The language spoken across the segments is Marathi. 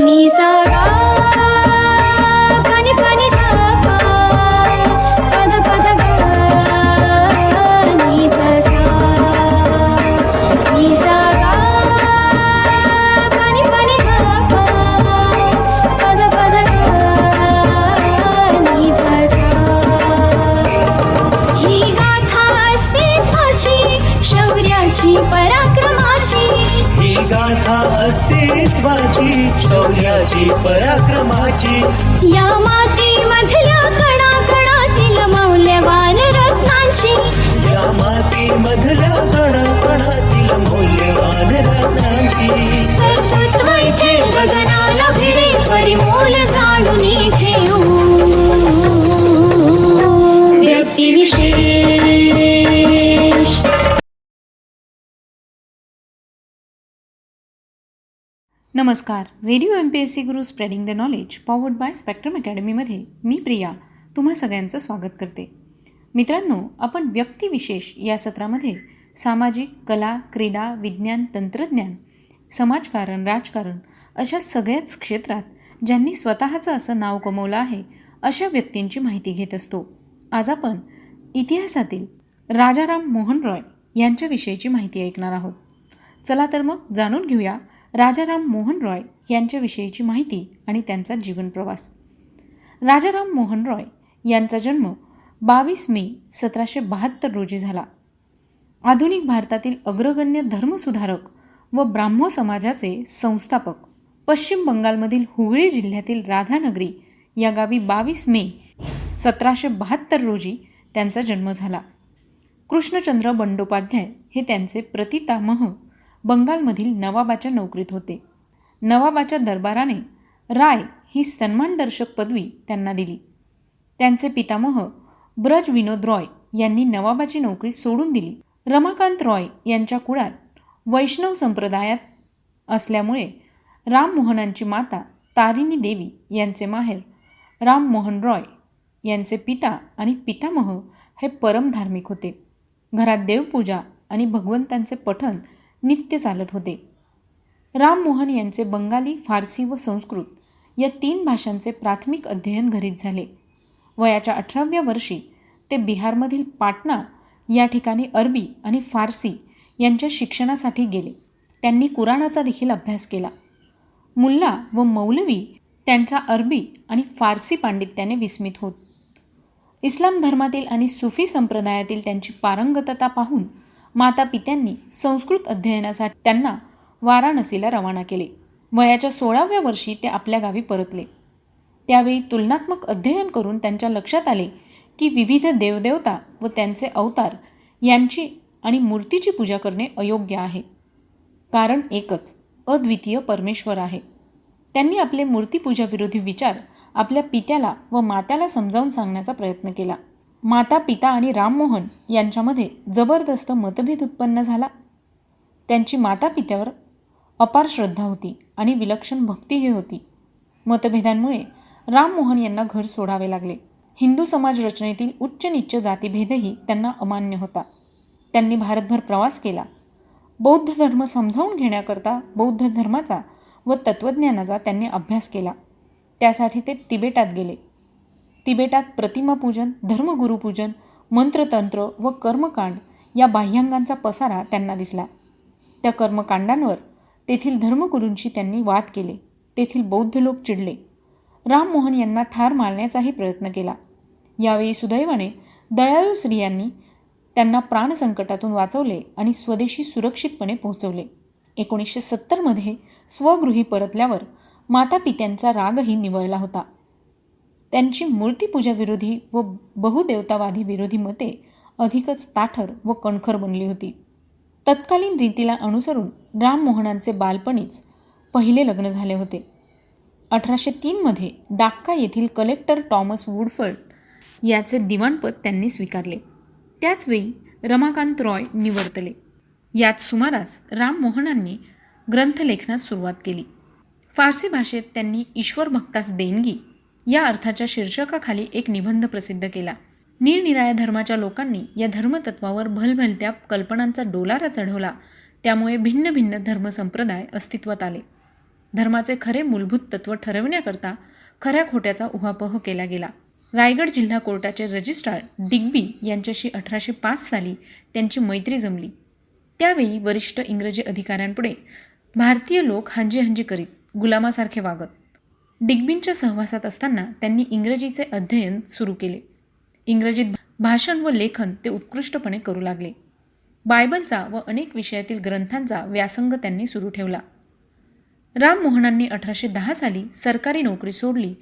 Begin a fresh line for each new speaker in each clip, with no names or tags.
नि सा
नमस्कार. Radio M P S C guru spreading the knowledge powered by spectrum अकॅडमीमध्ये मी प्रिया तुम्हा सगळ्यांचं स्वागत करते. मित्रांनो आपण व्यक्तिविशेष या सत्रामध्ये सामाजिक कला क्रीडा विज्ञान तंत्रज्ञान समाजकारण राजकारण अशा सगळ्याच क्षेत्रात ज्यांनी स्वतःचं असं नाव कमवलं आहे अशा व्यक्तींची माहिती घेत असतो. आज आपण इतिहासातील राजाराम मोहन रॉय यांच्याविषयीची माहिती ऐकणार आहोत. चला तर मग जाणून घेऊया राजाराम मोहन रॉय यांच्याविषयीची माहिती आणि त्यांचा जीवनप्रवास राजाराम मोहन रॉय यांचा जन्म बावीस मे सतराशे बहात्तर रोजी झाला. आधुनिक भारतातील अग्रगण्य धर्मसुधारक व ब्राह्मो समाजाचे संस्थापक पश्चिम बंगालमधील हुगळी जिल्ह्यातील राधानगरी या गावी बावीस मे सतराशे बहात्तर रोजी त्यांचा जन्म झाला. कृष्णचंद्र बंडोपाध्याय हे त्यांचे प्रतितामह बंगालमधील नवाबाच्या नोकरीत होते. नवाबाच्या दरबाराने राय ही सन्मानदर्शक पदवी त्यांना दिली. त्यांचे पितामह ब्रज विनोद रॉय यांनी नवाबाची नोकरी सोडून दिली. रमाकांत रॉय यांच्या कुळात वैष्णव संप्रदायात असल्यामुळे राममोहनांची माता तारिणी देवी यांचे माहेर राममोहन रॉय यांचे पिता आणि पितामह हे परमधार्मिक होते. घरात देवपूजा आणि भगवंतांचे पठण नित्य चालत होते. राममोहन यांचे बंगाली फारसी व संस्कृत या तीन भाषांचे प्राथमिक अध्ययन घरीच झाले. वयाच्या अठराव्या वर्षी ते बिहारमधील पाटणा या ठिकाणी अरबी आणि फारसी यांच्या शिक्षणासाठी गेले. त्यांनी कुराणाचा देखील अभ्यास केला. मुल्ला व मौलवी त्यांचा अरबी आणि फारसी पांडित्याने विस्मित होत. इस्लाम धर्मातील आणि सुफी संप्रदायातील त्यांची पारंगतता पाहून माता पित्यांनी संस्कृत अध्ययनासाठी त्यांना वाराणसीला रवाना केले. वयाच्या सोळाव्या वर्षी ते आपल्या गावी परतले. त्यावेळी तुलनात्मक अध्ययन करून त्यांच्या लक्षात आले की विविध देवदेवता व त्यांचे अवतार यांची आणि मूर्तीची पूजा करणे अयोग्य आहे. कारण एकच अद्वितीय परमेश्वर आहे. त्यांनी आपले मूर्तीपूजाविरोधी विचार आपल्या पित्याला व मात्याला समजावून सांगण्याचा प्रयत्न केला. माता पिता आणि राममोहन यांच्यामध्ये जबरदस्त मतभेद उत्पन्न झाला. त्यांची माता पित्यावर अपार श्रद्धा होती आणि विलक्षण भक्तीही होती. मतभेदांमुळे राममोहन यांना घर सोडावे लागले. हिंदू समाज रचनेतील उच्च निच्च जातीभेदही त्यांना अमान्य होता. त्यांनी भारतभर प्रवास केला. बौद्ध धर्म समजावून घेण्याकरता बौद्ध धर्माचा व तत्त्वज्ञानाचा त्यांनी अभ्यास केला. त्यासाठी ते तिबेटात गेले. तिबेटात प्रतिमापूजन धर्मगुरुपूजन मंत्रतंत्र व कर्मकांड या बाह्यांगांचा पसारा त्यांना दिसला. त्या कर्मकांडांवर तेथील धर्मगुरूंशी त्यांनी वाद केले. तेथील बौद्ध लोक चिडले. राममोहन यांना ठार मारण्याचाही प्रयत्न केला. यावेळी सुदैवाने दयाळू स्त्रियांनी त्यांना प्राणसंकटातून वाचवले आणि स्वदेशी सुरक्षितपणे पोहोचवले. एकोणीसशे सत्तरमध्ये स्वगृही परतल्यावर मातापित्यांचा रागही निवळला होता. त्यांची मूर्तीपूजाविरोधी व बहुदेवतावादी विरोधी मते अधिकच ताठर व कणखर बनली होती. तत्कालीन रीतीला अनुसरून राममोहनांचे बालपणीच पहिले लग्न झाले होते. अठराशे तीनमध्ये डाक्का येथील कलेक्टर टॉमस वुडफर्ड याचे दिवाणपद त्यांनी स्वीकारले. त्याचवेळी रमाकांत रॉय निवडतले. याच सुमारास राममोहनांनी ग्रंथलेखनास सुरुवात केली. फारसी भाषेत त्यांनी ईश्वर भक्तास देणगी या अर्थाच्या शीर्षकाखाली एक निबंध प्रसिद्ध केला. निरनिराळ्या धर्माच्या लोकांनी या धर्मतत्वावर भलभलत्या कल्पनांचा डोलारा चढवला. त्यामुळे भिन्न भिन्न धर्मसंप्रदाय अस्तित्वात आले. धर्माचे खरे मूलभूत तत्व ठरविण्याकरता खऱ्या खोट्याचा उहापोह केला गेला. रायगड जिल्हा कोर्टाचे रजिस्ट्रार डिग्बी यांच्याशी अठराशे पाच साली त्यांची मैत्री जमली. त्यावेळी वरिष्ठ इंग्रजी अधिकाऱ्यांपुढे भारतीय लोक हांजी हांजी करीत गुलामासारखे वागत. डिग्बींच्या सहवासात असताना त्यांनी इंग्रजीचे अध्ययन सुरू केले. इंग्रजीत भाषण व लेखन ते उत्कृष्टपणे करू लागले. बायबलचा व अनेक विषयातील ग्रंथांचा व्यासंग त्यांनी सुरू ठेवला. राममोहनांनी अठराशे दहा साली सरकारी नोकरी सोडली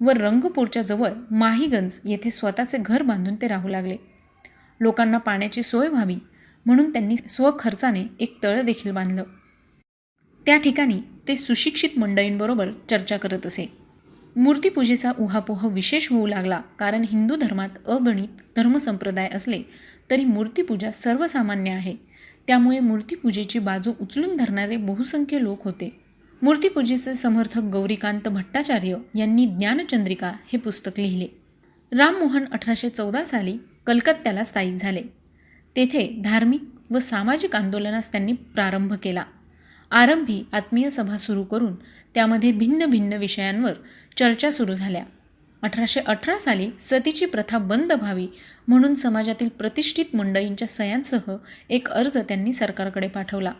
व रंगपूरच्या जवळ माहीगंज येथे स्वतःचे घर बांधून ते राहू लागले. लोकांना पाण्याची सोय व्हावी म्हणून त्यांनी स्वखर्चाने एक तळ देखील बांधलं. त्या ठिकाणी ते सुशिक्षित मंडळींबरोबर चर्चा करत असे. मूर्तीपूजेचा उहापोह विशेष होऊ लागला कारण हिंदू धर्मात अगणित धर्मसंप्रदाय असले तरी मूर्तीपूजा सर्वसामान्य आहे. त्यामुळे मूर्तीपूजेची बाजू उचलून धरणारे बहुसंख्य लोक होते. मूर्तीपूजेचे समर्थक गौरीकांत भट्टाचार्य यांनी ज्ञानचंद्रिका हे पुस्तक लिहिले. राममोहन अठराशे चौदा साली कलकत्त्याला स्थायिक झाले. तेथे धार्मिक व सामाजिक आंदोलनास त्यांनी प्रारंभ केला. आरंभी आत्मीय सभा सुरू करून त्यामध्ये भिन्न भिन्न विषयांवर चर्चा सुरू झाल्या. अठराशे अठरा साली सतीची प्रथा बंद व्हावी म्हणून समाजातील प्रतिष्ठित मंडळींच्या सयांसह एक अर्ज त्यांनी सरकारकडे पाठवला.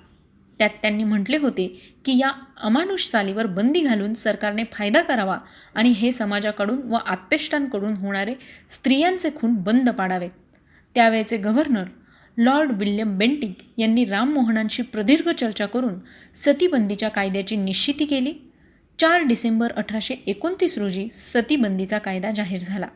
त्यात त्यांनी म्हटले होते की या अमानुष चालीवर बंदी घालून सरकारने फायदा करावा आणि हे समाजाकडून व आत्पेष्टांकडून होणारे स्त्रियांचे खून बंद पाडावेत. त्यावेळेचे गव्हर्नर लॉर्ड विल्यम बेंटिक यांनी राममोहनांशी प्रदीर्घ चर्चा करून सतीबंदीच्या कायद्याची निश्चिती केली. चार डिसेंबर अठराशे एकोणतीस रोजी सतीबंदीचा कायदा जाहीर झाला.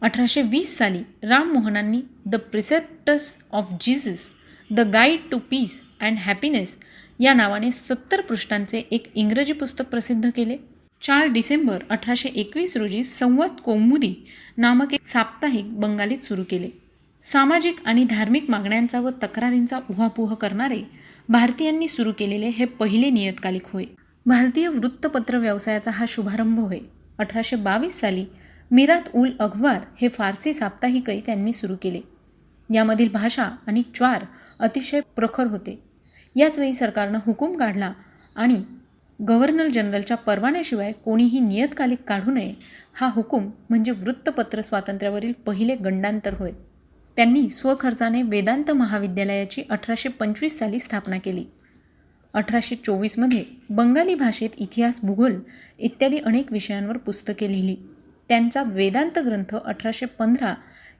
अठराशे वीस साली राममोहनांनी the precepts of Jesus the guide to peace and happiness या नावाने सत्तर पृष्ठांचे एक इंग्रजी पुस्तक प्रसिद्ध केले. चार डिसेंबर अठराशे एकवीस रोजी संवाद कौमुदी नामक एक साप्ताहिक बंगालीत सुरू केले. सामाजिक आणि धार्मिक मागण्यांचा व तक्रारींचा उहापोह करणारे भारतीयांनी सुरू केलेले हे पहिले नियतकालिक होय. भारतीय वृत्तपत्र व्यवसायाचा हा शुभारंभ होय. अठराशे बावीस साली मिरात उल अखबार हे फारसी साप्ताहिकही त्यांनी सुरू केले. यामधील भाषा आणि च्वार अतिशय प्रखर होते. याचवेळी सरकारनं हुकूम काढला आणि गव्हर्नर जनरलच्या परवान्याशिवाय कोणीही नियतकालिक काढू नये हा हुकूम म्हणजे वृत्तपत्र स्वातंत्र्यावरील पहिले गंडांतर होय. त्यांनी स्वखर्चाने वेदांत महाविद्यालयाची अठराशे पंचवीस साली स्थापना केली. अठराशे चोवीसमध्ये बंगाली भाषेत इतिहास भूगोल इत्यादी अनेक विषयांवर पुस्तके लिहिली. त्यांचा वेदांत ग्रंथ अठराशे पंधरा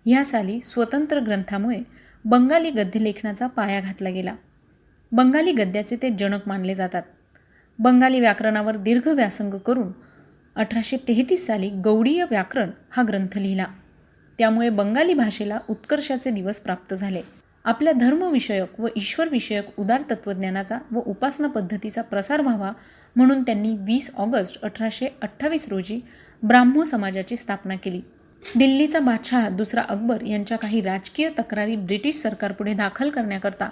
ह्या साली स्वतंत्र ग्रंथामुळे बंगाली गद्यलेखनाचा पाया घातला गेला. बंगाली गद्याचे ते जनक मानले जातात. बंगाली व्याकरणावर दीर्घ व्यासंग करून अठराशे तेहतीस साली गौडीय व्याकरण हा ग्रंथ लिहिला. त्यामुळे बंगाली भाषेला उत्कर्षाचे दिवस प्राप्त झाले. आपल्या धर्मविषयक व ईश्वरविषयक उदार तत्त्वज्ञानाचा व उपासना पद्धतीचा प्रसार व्हावा म्हणून त्यांनी वीस ऑगस्ट अठराशे अठ्ठावीस रोजी ब्राह्मो समाजाची स्थापना केली. दिल्लीचा बादशहा दुसरा अकबर यांच्या काही राजकीय तक्रारी ब्रिटिश सरकारपुढे दाखल करण्याकरता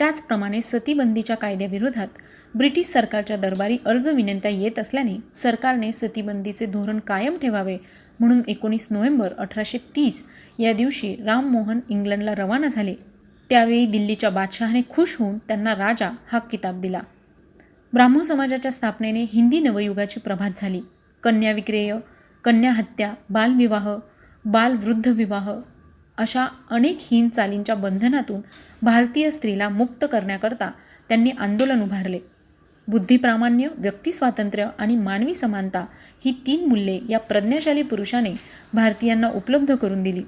त्याचप्रमाणे सतीबंदीच्या कायद्याविरोधात ब्रिटिश सरकारच्या दरबारी अर्ज विनंत्या येत असल्याने सरकारने सतीबंदीचे धोरण कायम ठेवावे म्हणून एकोणीस नोव्हेंबर अठराशे तीस या दिवशी राममोहन इंग्लंडला रवाना झाले. त्यावेळी दिल्लीच्या बादशहाने खुश होऊन त्यांना राजा हा किताब दिला. ब्राह्मो समाजाच्या स्थापनेने हिंदी नवयुगाची प्रभात झाली. कन्या विक्रेय कन्या हत्या बालविवाह बालवृद्ध विवाह अशा अनेक हीन चालींच्या बंधनातून भारतीय स्त्रीला मुक्त करण्याकरता त्यांनी आंदोलन उभारले. बुद्धिप्रामाण्य व्यक्तिस्वातंत्र्य आणि मानवी समानता ही तीन मूल्ये या प्रज्ञाशाली पुरुषाने भारतीयांना उपलब्ध करून दिली.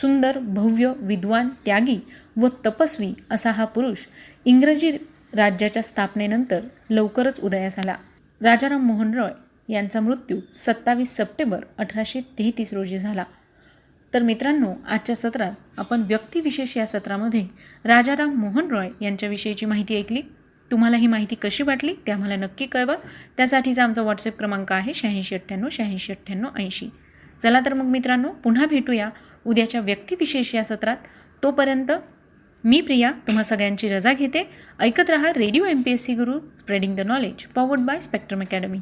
सुंदर भव्य विद्वान त्यागी व तपस्वी असा हा पुरुष इंग्रजी राज्याच्या स्थापनेनंतर लवकरच उदयास आला. राजाराम मोहन रॉय यांचा मृत्यू सत्तावीस सप्टेंबर अठराशे तेहतीस रोजी झाला. तर मित्रांनो आजच्या सत्रात आपण व्यक्तिविशेष या सत्रामध्ये राजाराम मोहन रॉय यांच्याविषयीची माहिती ऐकली. तुम्हाला ही माहिती कशी वाटली ते आम्हाला नक्की कळवा. त्यासाठीचा आमचा व्हॉट्सअप क्रमांक आहे शहाऐंशी अठ्ठ्याण्णव शहाऐंशी अठ्ठ्याण्णव ऐंशी. चला तर मग मित्रांनो पुन्हा भेटूया उद्याच्या व्यक्तिविशेष या सत्रात. तोपर्यंत मी प्रिया तुम्हा सगळ्यांची रजा घेते. ऐकत रहा radio M P S C Guru spreading the knowledge powered by Spectrum academy